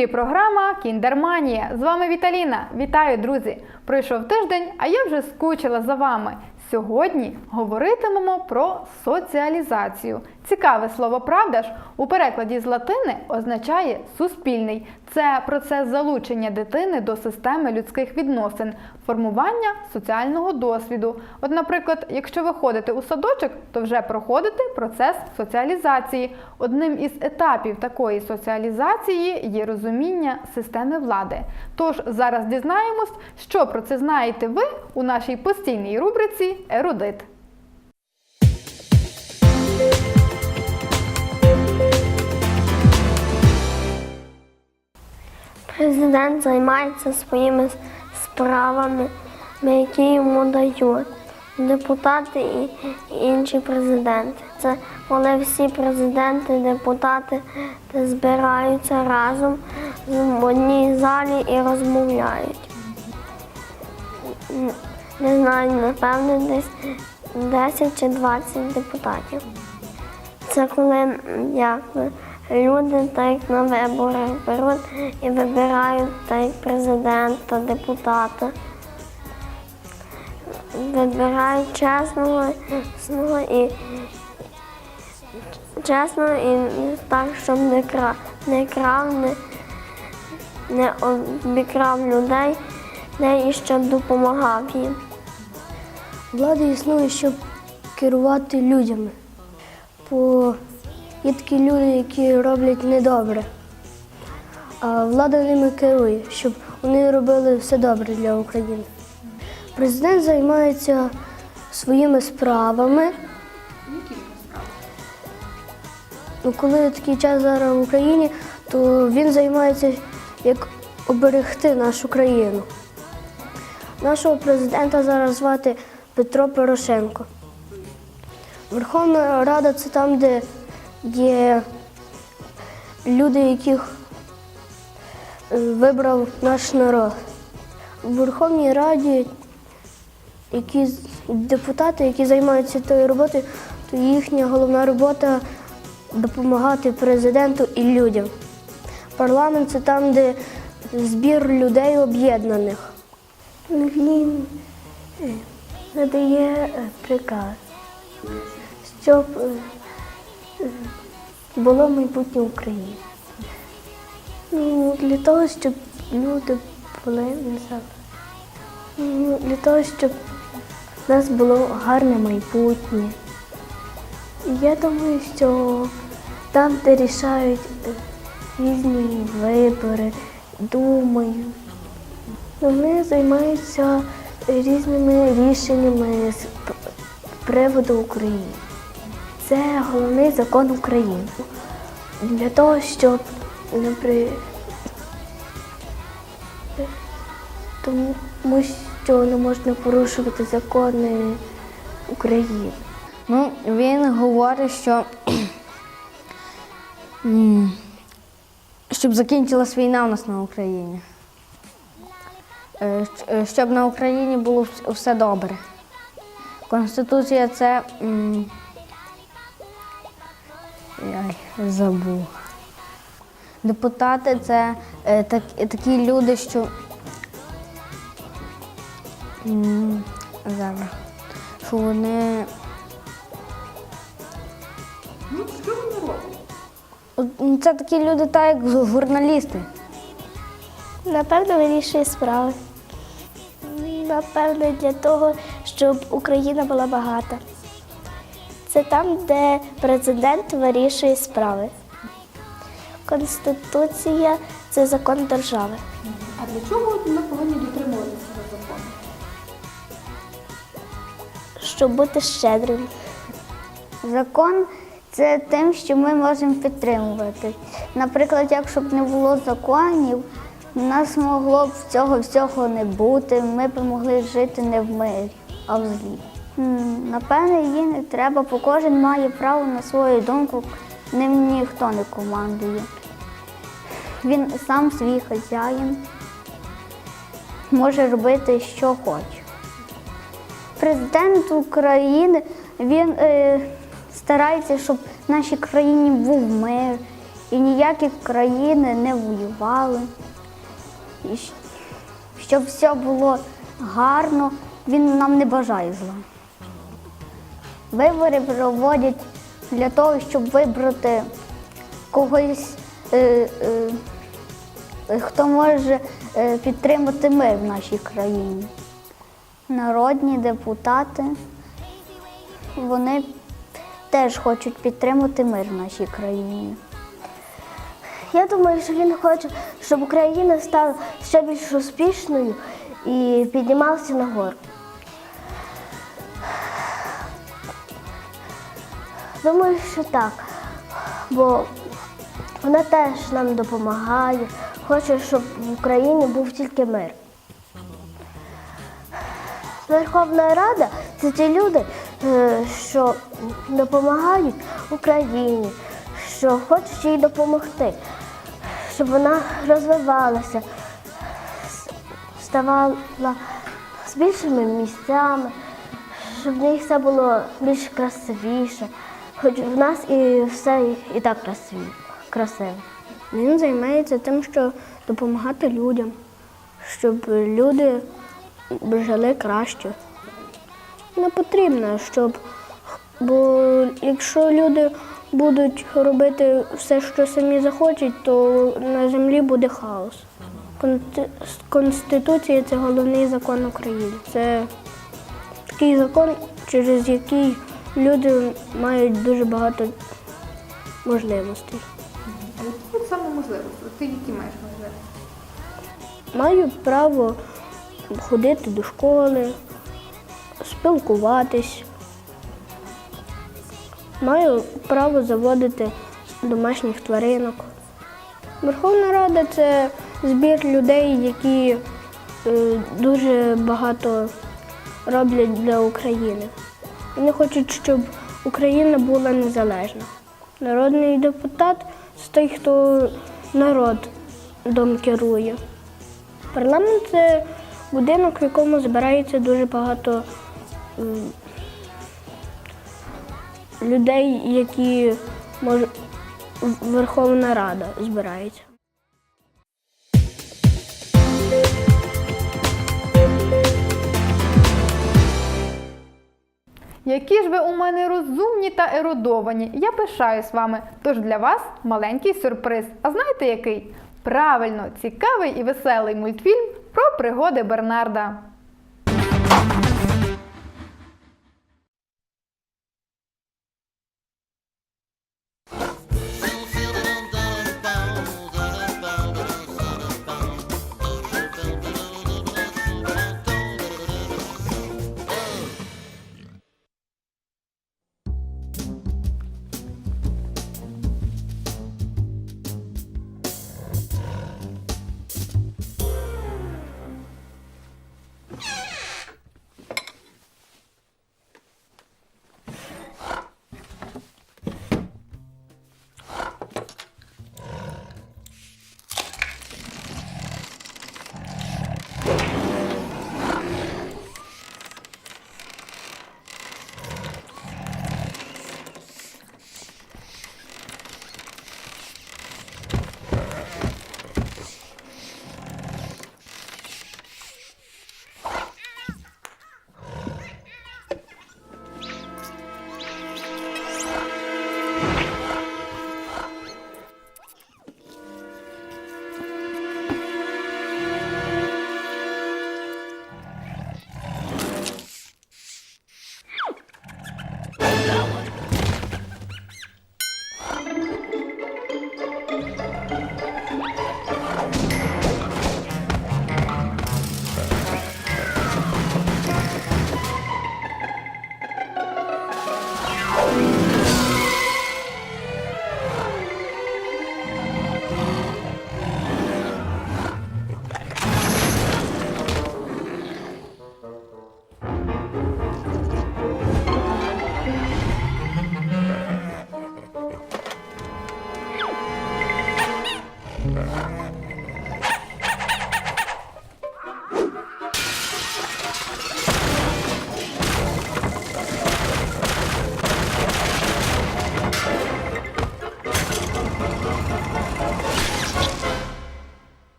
Ефірі програма Кіндерманія. З вами Віталіна. Вітаю, друзі! Пройшов тиждень, а я вже скучила за вами. Сьогодні говоритимемо про соціалізацію. Цікаве слово, правда ж? У перекладі з латини означає суспільний. Це процес залучення дитини до системи людських відносин, формування соціального досвіду. От, наприклад, якщо ви ходите у садочок, то вже проходите процес соціалізації. Одним із етапів такої соціалізації є розуміння системи влади. Тож зараз дізнаємось, що про це знаєте ви у нашій постійній рубриці Ерудит. Президент займається своїми справами, які йому дають. Депутати і інші президенти. Це коли всі президенти, депутати збираються разом в одній залі і розмовляють. Не знаю, напевно, десь 10 чи 20 депутатів. Це коли якби люди так як на виборах беруть і вибирають так як президента, депутата. Вибирають чесного і чесно і так, щоб не крав, не крав, не, не обікрав людей, не і щоб допомагав їм. Влада існує, щоб керувати людьми. Бо є такі люди, які роблять недобре. А влада ними керує, щоб вони робили все добре для України. Президент займається своїми справами. Ну, коли такий час зараз в Україні, то він займається як оберегти нашу країну. Нашого президента зараз звати Петро Порошенко. Верховна Рада це там, де є люди, яких вибрав наш народ. У Верховній Раді які депутати, які займаються тою роботою, то їхня головна робота допомагати президенту і людям. Парламент це там, де збір людей об'єднаних. Він надає е, приказ, щоб е, було майбутнє України. Ну, для того, щоб люди були. Ну, Для того, щоб в нас було гарне майбутнє. Я думаю, що там, де рішають різні вибори, думаю, вони займаються різними рішеннями з приводу України. Це головний закон України. Для того, щоб напри... тому що не можна порушувати закони України. Ну, він говорить, що щоб закінчилась війна у нас на Україні. Е, е, Щоб на Україні було все добре. Конституція це. М, забув. Депутати це е, так, такі люди, що. м, Зараз. Що вони. Ну, Це такі люди, так як журналісти. Напевно, вирішує справи. Напевно, для того, щоб Україна була багата. Це там, де президент вирішує справи. Конституція це закон держави. А для чого ми повинні дотримуватися цього закону? Щоб бути щедрим. Закон це тим, що ми можемо підтримувати. Наприклад, якщо б не було законів, у нас могло б цього всього не бути, ми б могли жити не в мирі, а в злі. Напевне, її не треба, бо кожен має право на свою думку, ним ніхто не командує. Він сам свій хазяїн, може робити, що хоче. Президент України він е, старається, щоб в нашій країні був мир і ніякі країни не воювали. І щоб все було гарно, він нам не бажає зла. Вибори проводять для того, щоб вибрати когось, е, е, хто може е, підтримати мир в нашій країні. Народні депутати, вони теж хочуть підтримати мир в нашій країні. Я думаю, що він хоче, щоб Україна стала ще більш успішною і піднімалася нагору. Думаю, що так, бо вона теж нам допомагає, хоче, щоб в Україні був тільки мир. Верховна Рада це ті люди, е, що допомагають Україні, що хочуть їй допомогти, щоб вона розвивалася, ставала з більшими місцями, щоб в них все було більш красивіше. Хоч в нас і все і- так красиво. Він займається тим, що допомагати людям, щоб люди жили краще. Не потрібно, щоб. Бо якщо люди будуть робити все, що самі захочуть, то на землі буде хаос. Конституція це головний закон України. Це такий закон, через який люди мають дуже багато можливостей. От саме можливості? Ти які маєш можливості? Маю право ходити до школи, спілкуватись. Маю право заводити домашніх тваринок. Верховна Рада це збір людей, які е, дуже багато роблять для України. Вони хочуть, щоб Україна була незалежна. Народний депутат це той, хто народом керує. Парламент це будинок, в якому збирається дуже багато людей, які може Верховна Рада збирається. Які ж ви у мене розумні та ерудовані. Я пишаюсь вами. Тож для вас маленький сюрприз. А знаєте який? Правильно, цікавий і веселий мультфільм про пригоди Бернарда.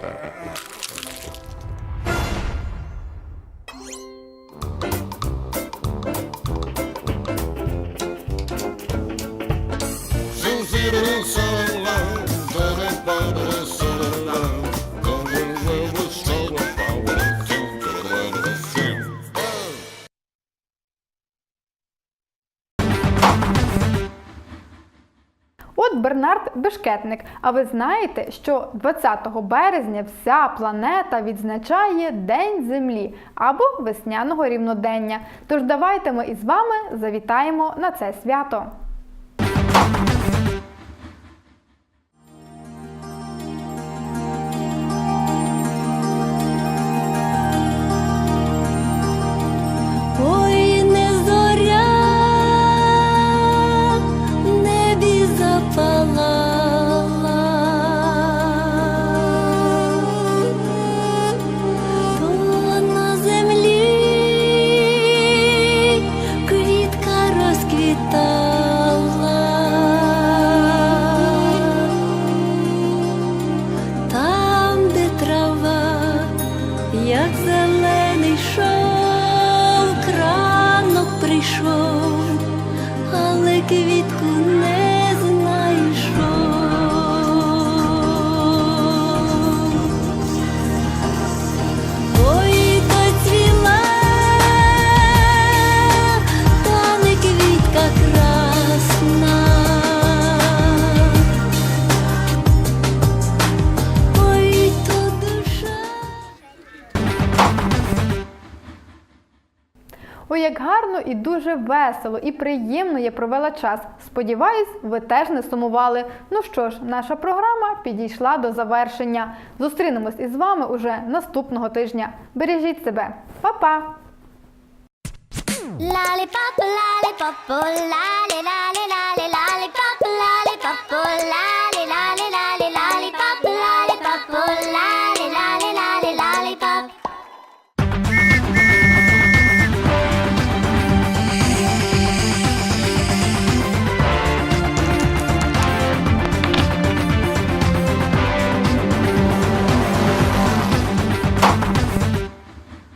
Zoo, zoo, zoo. Бернард Бешкетник. А ви знаєте, що 20 березня вся планета відзначає День Землі або весняного рівнодення. Тож давайте ми із вами завітаємо на це свято. Як гарно і дуже весело і приємно я провела час. Сподіваюсь, ви теж не сумували. Ну що ж, наша програма підійшла до завершення. Зустрінемось із вами уже наступного тижня. Бережіть себе, Па-па!